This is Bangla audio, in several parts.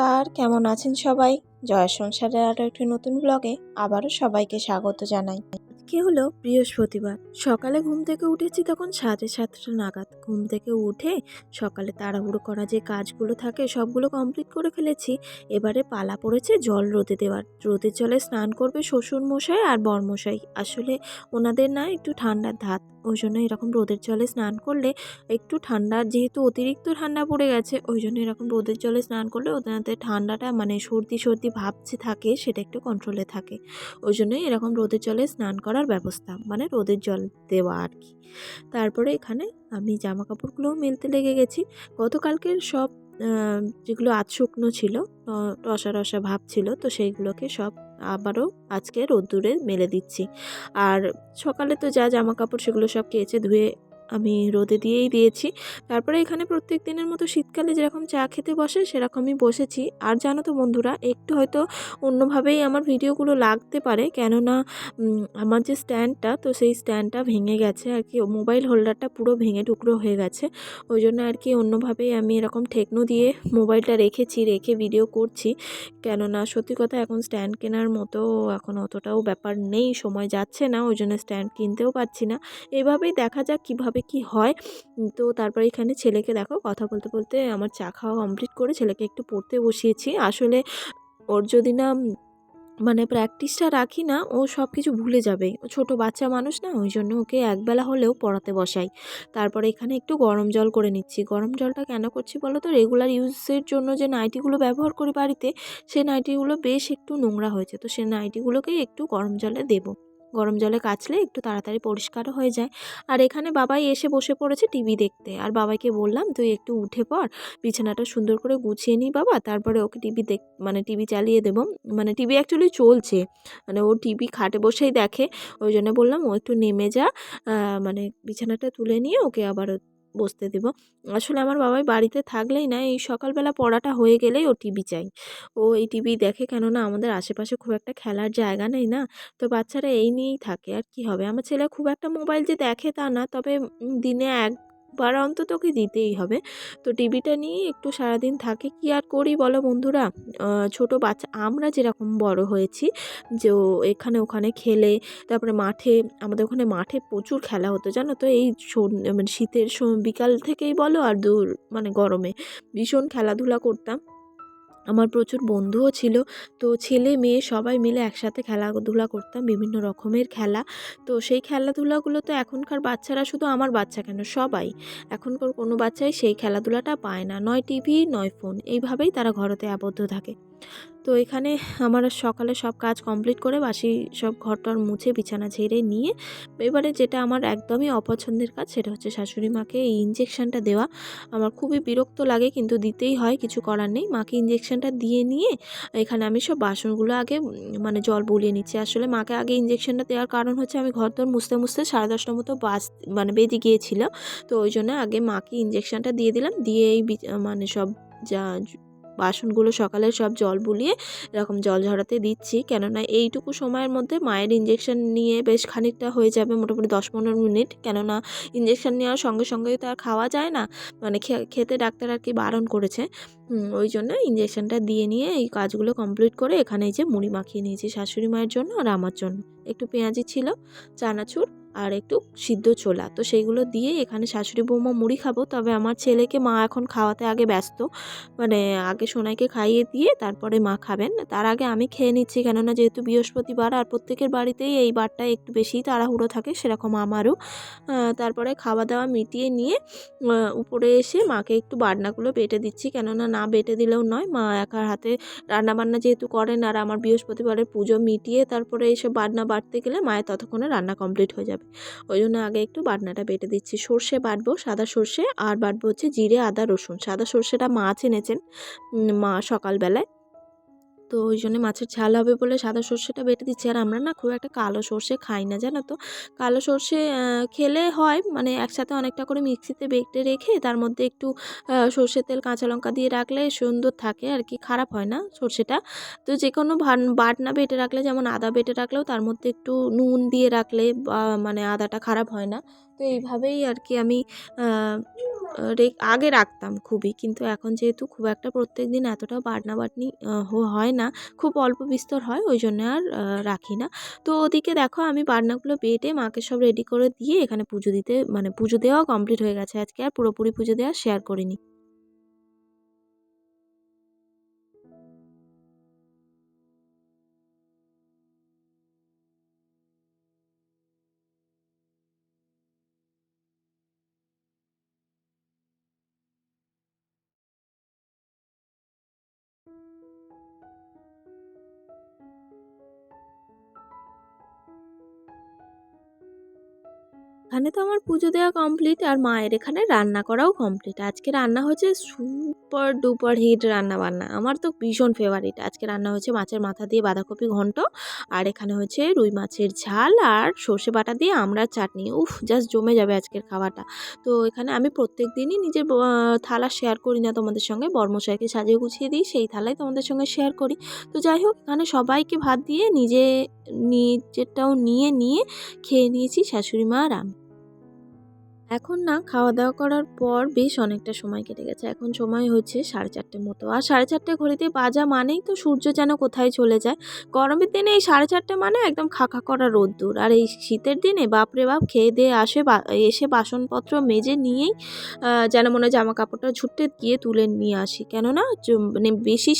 নমস্কার, কেমন আছেন সবাই? জয়া সংসারের আরও একটি নতুন ব্লগে আবারও সবাইকে স্বাগত জানাই। কি হলো বৃহস্পতিবার। সকালে ঘুম থেকে উঠেছি তখন সাড়ে সাতটা নাগাদ। ঘুম থেকে উঠে সকালে তাড়াহুড়ো করা যে কাজগুলো থাকে সবগুলো কমপ্লিট করে ফেলেছি। এবারে পালা পড়েছে জল রোদে দেওয়ার। রোদের জলে স্নান করবে শ্বশুর মশাই আর বরমশাই। আসলে ওনাদের না একটু ঠান্ডার ধাত। ওই জন্য এরকম রোদের জলে স্নান করলে একটু ঠান্ডা, যেহেতু অতিরিক্ত ঠান্ডা পড়ে গেছে, ওই জন্য এরকম রোদের জলে স্নান করলে ওদের ঠান্ডাটা মানে সর্দি সর্দি ভাব যে থাকে সেটা একটু কন্ট্রোলে থাকে। ওই জন্যই এরকম রোদের জলে স্নান করার ব্যবস্থা মানে রোদের জল দেওয়া আর কি। তারপরে এখানে আমি জামা কাপড়গুলোও মেলতে লেগে গেছি। গতকালকের সব যেগুলো আজ শুকনো ছিল রসা রসা ভাব ছিল, তো সেইগুলোকে সব আবারও আজকে রোদ্দুরে মেলে দিচ্ছি। আর সকালে তো যা জামা কাপড় সেগুলো সব কেচে ধুয়ে আমি রোদে দিয়েই দিয়েছি। তারপরে এখানে প্রত্যেক দিনের মতো শীতকালে যেরকম চা খেতে বসে, সেরকমই বসেছি। আর জানো তো বন্ধুরা, একটু হয়তো অন্যভাবেই আমার ভিডিওগুলো লাগতে পারে। কেননা আমার যে স্ট্যান্ডটা, তো সেই স্ট্যান্ডটা ভেঙে গেছে আর কি। মোবাইল হোল্ডারটা পুরো ভেঙে টুকরো হয়ে গেছে। ওই জন্য আর কি অন্যভাবেই আমি এরকম ঠেকনো দিয়ে মোবাইলটা রেখেছি, রেখে ভিডিও করছি। কেননা, সত্যি কথা এখন স্ট্যান্ড কেনার মতো এখন অতটাও ব্যাপার নেই। সময় যাচ্ছে না, ওই জন্য স্ট্যান্ড কিনতেও পারছি না। এভাবেই দেখা যাক কীভাবে কি হয়? তো তারপরে এখানে ছেলেকে দেখো কথা বলতে বলতে আমার চা খাওয়া কমপ্লিট করে ছেলেকে একটু পড়তে বসিয়েছি। আসলে ওর যদি না মানে প্র্যাকটিসটা রাখি না, ও সব কিছু ভুলে যাবে। ও ছোটো বাচ্চা মানুষ না, ওই জন্য ওকে একবেলা হলেও পড়াতে বসাই। তারপরে এখানে একটু গরম জল করে নিচ্ছি। গরম জলটা কেন করছি বলো তো রেগুলার ইউজের জন্য যে নাইটিগুলো ব্যবহার করি বাড়িতে সেই নাইটিগুলো বেশ একটু নোংরা হয়েছে। তো সেই নাইটিগুলোকেই একটু গরম জলে দেবো। গরম জলে কাচলে একটু তাড়াতাড়ি পরিষ্কারও হয়ে যায়। আর এখানে বাবাই এসে বসে পড়েছে টিভি দেখতে। আর বাবাইকে বললাম, তুই একটু উঠে পর বিছানাটা সুন্দর করে গুছিয়ে নিই বাবা, তারপরে ওকে টিভি দেখ মানে টিভি চালিয়ে দেবো। মানে টিভি অ্যাকচুয়ালি চলছে। মানে ও টিভি খাটে বসেই দেখে। ওই জন্য বললাম, ও একটু নেমে যা মানে বিছানাটা তুলে নিয়ে ওকে আবার বসতে দেব। আসলে আমার বাবাই বাড়িতে থাকলেই না, এই সকালবেলা পড়াটা হয়ে গেলেই ও টিভি চাই। ও এই টিভি দেখে কেননা আমাদের আশেপাশে খুব একটা খেলার জায়গা নেই না, তো বাচ্চারা এই নিয়েই থাকে। আর কি হবে? আমার ছেলে খুব একটা মোবাইল যে দেখে তা না, তবে দিনে দিনে একবার অন্তত ওকে দিতেই হবে। তো টিভিটা নিয়ে একটু সারাদিন থাকে, কি আর করি বলো বন্ধুরা? ছোট বাচ্চা, আমরা যেরকম বড় হয়েছি যে এখানে ওখানে খেলে, তারপরে মাঠে, আমাদের ওখানে মাঠে প্রচুর খেলা হতো, জানো তো? এই মানে শীতের বিকাল থেকেই বলো আর দূর মানে গরমে ভীষণ খেলাধুলা করতাম। আমার প্রচুর বন্ধুও ছিল, তো ছেলে মেয়ে সবাই মিলে একসাথে খেলাধুলা করতাম বিভিন্ন রকমের খেলা। তো সেই খেলাধুলাগুলো তো এখনকার বাচ্চারা শুধু আমার বাচ্চা কেন, সবাই। এখনকার কোনো বাচ্চাই সেই খেলাধুলাটা পায় না, নয় টিভি, নয় ফোন, এইভাবেই তারা ঘরতে আবদ্ধ থাকে। তো এখানে আমার সকালে সব কাজ কমপ্লিট করে বাসি সব ঘরটর মুছে, বিছানা ঝেড়ে নিয়ে এবারে যেটা আমার একদমই অপছন্দের কাজ সেটা হচ্ছে শাশুড়ি মাকে এই ইঞ্জেকশনটা দেওয়া। আমার খুবই বিরক্ত লাগে কিন্তু দিতেই হয়, কিছু করার নেই। মাকে ইঞ্জেকশনটা দিয়ে নিয়ে এখানে আমি সব বাসনগুলো আগে মানে জল বলিয়ে নিচ্ছি। আসলে মাকে আগে ইঞ্জেকশনটা দেওয়ার কারণ হচ্ছে আমি ঘর দর মুছতে মুছতে সাড়ে দশটার মতো বাস মানে বেজে গিয়েছিলাম তো ওই জন্য আগে মাকে ইঞ্জেকশনটা দিয়ে দিলাম। দিয়ে এই মানে সব যা বাসনগুলো সকালে সব জল বুলিয়ে এরকম জল ঝরাতে দিচ্ছি। কেননা এইটুকু সময়ের মধ্যে মায়ের ইঞ্জেকশন নিয়ে বেশ খানিকটা হয়ে যাবে মোটামুটি দশ পনেরো মিনিট। কেননা ইঞ্জেকশন নেওয়ার সঙ্গে সঙ্গেই তো আর খাওয়া যায় না। মানে খেতে ডাক্তার আর কি বারণ করেছে। ওই জন্য ইঞ্জেকশনটা দিয়ে নিয়ে এই কাজগুলো কমপ্লিট করে এখানে যে মুড়ি মাখিয়ে নিয়েছি শাশুড়ি মায়ের জন্য আর আমার জন্য। একটু পেঁয়াজি ছিল, চানাচুর আর একটু সিদ্ধ ছোলা। তো সেইগুলো দিয়ে এখানে শাশুড়ি বৌমা মুড়ি খাব। তবে আমার ছেলেকে মা এখন খাওয়াতে আগে ব্যস্ত। মানে আগে সোনাইকে খাইয়ে দিয়ে তারপরে মা খাবেন। তার আগে আমি খেয়ে নিচ্ছি। কেননা যেহেতু বৃহস্পতিবার আর প্রত্যেকের বাড়িতেই এই বারটা একটু বেশিই তাড়াহুড়ো থাকে, সেরকম আমারও। তারপরে খাওয়া দাওয়া মিটিয়ে নিয়ে উপরে এসে মাকে একটু বাটনাগুলো বেটে দিচ্ছি। কেননা না বেটে দিলেও নয়, মা একার হাতে রান্না বান্না যেহেতু করেন আর আমার বৃহস্পতিবারের পুজো মিটিয়ে তারপরে এইসব বাটনা বাটতে গেলে মায়ের ততক্ষণে রান্না কমপ্লিট হয়ে যাবে। ওই জন্য আগে একটু বাটনাটা বেটে দিচ্ছি। সর্ষে বাটবো, সাদা সর্ষে, আর বাটবো হচ্ছে জিরে, আদা, রসুন। সাদা সর্ষেটা মাছ এনেছেন মা সকালবেলায়। তো ওই জন্য মাছের ঝাল হবে বলে সাদা সর্ষেটা বেটে দিচ্ছি। আর আমরা না খুব একটা কালো সর্ষে খাই না, জানো তো? কালো সর্ষে খেলে হয় মানে একসাথে অনেকটা করে মিক্সিতে বেটে রেখে তার মধ্যে একটু সর্ষের তেল, কাঁচা লঙ্কা দিয়ে রাখলে সুন্দর থাকে আর কি, খারাপ হয় না সর্ষেটা? তো যে কোনো বাটনা বেটে রাখলে, যেমন আদা বেটে রাখলেও তার মধ্যে একটু নুন দিয়ে রাখলে মানে আদাটা খারাপ হয় না। তো এইভাবেই আর কি আমি আগে রাখতাম খুবই। কিন্তু এখন যেহেতু খুব একটা প্রত্যেক দিন এতটা বাটনা বাটনি হয় না, খুব অল্প বিস্তর হয়, ওই জন্য আর রাখি না। তো ওদিকে দেখো আমি বাটনাগুলো বেটে মাকে সব রেডি করে দিয়ে এখানে পুজো দিতে মানে পুজো দেওয়া কমপ্লিট হয়ে গেছে আজকে, আর পুরোপুরি পুজো দেওয়া শেয়ার করিনি। এখানে তো আমার পুজো দেওয়া কমপ্লিট আর মায়ের এখানে রান্না করাও কমপ্লিট আজকে রান্না হয়েছে সুপার ডুপার হিট রান্না বান্না আমার তো ভীষণ ফেভারিট আজকে রান্না হয়েছে মাছের মাথা দিয়ে বাঁধাকপি ঘন্ট, আর এখানে হচ্ছে রুই মাছের ঝাল আর সর্ষে বাটা দিয়ে আমরা চাটনি। উফ জাস্ট জমে যাবে আজকের খাওয়াটা তো এখানে আমি প্রত্যেক দিনই নিজের থালা শেয়ার করি না তোমাদের সঙ্গে। বর্মশাইকে সাজিয়ে গুছিয়ে দিই, সেই থালাই তোমাদের সঙ্গে শেয়ার করি। তো যাই হোক, এখানে সবাইকে ভাত দিয়ে নিজে, নিজেরটাও নিয়ে নিয়ে খেয়ে নিয়েছি শাশুড়ি মা আর আমি। এখন না খাওয়া দাওয়া করার পর বেশ অনেকটা সময় কেটে গেছে। এখন সময় হচ্ছে সাড়ে চারটের মতো। আর সাড়ে চারটে ঘড়িতে বাজা মানেই তো সূর্য যেন কোথায় চলে যায়। গরমের দিনে এই সাড়ে চারটে মানে একদম খাখা করা রোদ্দুর। আর এই শীতের দিনে বাপরে বাপ খেয়ে দিয়ে আসে এসে বাসনপত্র মেজে নিয়েই যেন মনে হয় জামা কাপড়টা ঝুটে গিয়ে তুলে নিয়ে আসি। কেননা মানে বেশি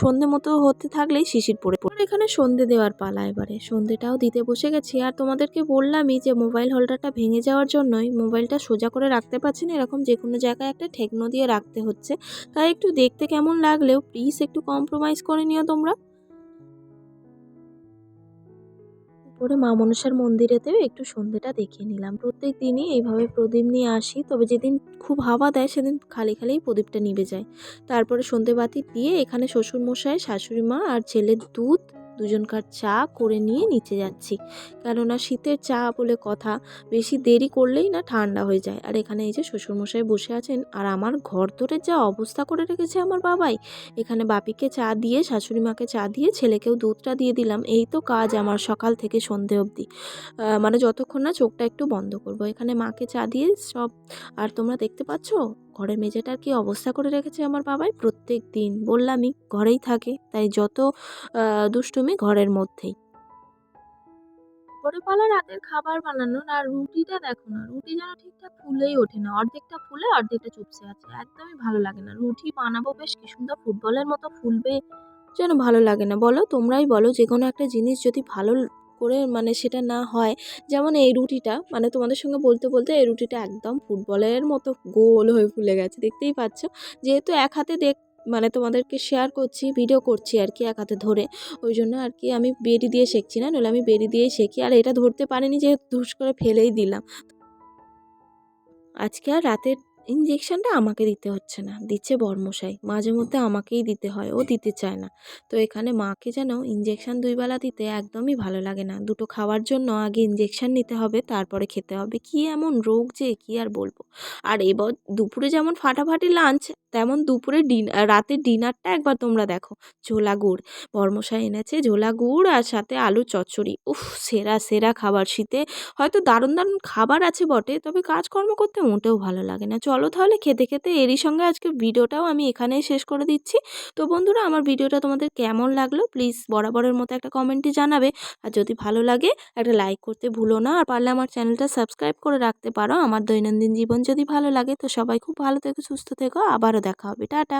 সন্ধে মতো হতে থাকলেই শিশির পড়ে পড়ে। এখানে সন্ধে দেওয়ার পালা এবারে। সন্ধেটাও দিতে বসে গেছি। আর তোমাদেরকে বললামই যে মোবাইল হোল্ডারটা ভেঙে যাওয়ার জন্যই মোবাইল মোবাইলটা সোজা করে রাখতে পারছি না, এরকম যে কোনো জায়গায় একটা ঠেকনো দিয়ে রাখতে হচ্ছে। তাই একটু দেখতে কেমন লাগলেও প্লিজ একটু কম্প্রোমাইজ করে নিও তোমরা। উপরে মা মনসার মন্দিরেতেও একটু সন্ধেটা দেখিয়ে নিলাম। প্রত্যেক দিনই এইভাবে প্রদীপ নিয়ে আসি, তবে যেদিন খুব হাওয়া দেয় সেদিন খালি খালিই প্রদীপটা নিভে যায়। তারপরে সন্ধে বাতি দিয়ে এখানে শ্বশুরমশাই, শাশুড়ি মা আর ছেলের দুধ দুজনকার চা করে নিয়ে নিচে যাচ্ছি। কেননা শীতের চা বলে কথা, বেশি দেরি করলেই না ঠান্ডা হয়ে যায়। আর এখানে এই যে শ্বশুরমশাই বসে আছেন, আর আমার ঘর ধরে যা অবস্থা করে রেখেছে আমার বাবাই। এখানে বাপিকে চা দিয়ে শাশুড়ি মাকে চা দিয়ে, ছেলেকেও দুধটা দিয়ে দিলাম। এই তো কাজ আমার সকাল থেকে সন্ধে অবধি। মানে যতক্ষণ না চোখটা একটু বন্ধ করব। এখানে মাকে চা দিয়ে সব, আর তোমরা দেখতে পাচ্ছ? ঘরের মেঝেটার কি অবস্থা করে রেখেছে আমার বাবাই? প্রত্যেক দিন বললামই ঘরেই থাকে, তাই যত দুষ্টুমি ঘরের মধ্যেই। পরে রাতের খাবার বানানো আর রুটিটা দেখো না, রুটি যেন ঠিকঠাক ফুলেই ওঠে না, অর্ধেকটা ফুলে অর্ধেকটা চুপসে আছে, একদমই ভালো লাগে না। রুটি বানাবো বেশ কি সুন্দর ফুটবলের মতো ফুলবে, যেন ভালো লাগে না। বলো তোমরাই বলো যে কোনো একটা জিনিস যদি ভালো করে মানে সেটা না হয়। যেমন এই রুটিটা মানে তোমাদের সঙ্গে বলতে বলতে এই রুটিটা একদম ফুটবলের মতো গোল হয়ে ফুলে গেছে। দেখতেই পাচ্ছ? যেহেতু এক হাতে দেখ মানে তোমাদেরকে শেয়ার করছি ভিডিও করছি আর কি এক হাতে ধরে। ওই জন্য আর কি আমি বেরি দিয়ে শেখছি না, নইলে আমি বেরি দিয়েই শেখি। আর এটা ধরতে পারিনি যে ধুস করে ফেলেই দিলাম। আজকে আর রাতের ইঞ্জেকশানটা আমাকে দিতে হচ্ছে না। দিচ্ছে বর্মশাই। মাঝে মধ্যে আমাকেই দিতে হয়, ও দিতে চায় না। তো এখানে মাকে যেন ইঞ্জেকশান দুইবেলা দিতে একদমই ভালো লাগে না। দুটো খাওয়ার জন্য আগে ইঞ্জেকশান নিতে হবে, তারপরে খেতে হবে। কি এমন রোগ যে, কি আর বলব? আর এবার দুপুরে যেমন ফাটাফাটি লাঞ্চ তেমন দুপুরে ডিন রাতের ডিনারটা একবার তোমরা দেখো। ঝোলা গুড়। বর্মশাই এনেছে ঝোলা গুড় আর সাথে আলু চচ্চড়ি। উফ, সেরা সেরা খাবার শীতে। হয়তো দারুণ দারুণ খাবার আছে বটে, তবে কাজকর্ম করতে মোটেও ভালো লাগে না। চলো তাহলে খেতে খেতে এরই সঙ্গে আজকে ভিডিওটাও আমি এখানেই শেষ করে দিচ্ছি। তো বন্ধুরা, আমার ভিডিওটা তোমাদের কেমন লাগল প্লিজ বরাবরের মতো একটা কমেন্টে জানাবে। আর যদি ভালো লাগে, একটা লাইক করতে ভুলো না। আর পারলে আমার চ্যানেলটা সাবস্ক্রাইব করে রাখতে পারো। আমার দৈনন্দিন জীবন যদি ভালো লাগে, তো সবাই খুব ভালো থেকো, সুস্থ থেকো। আবারও দেখা হবে টাটা।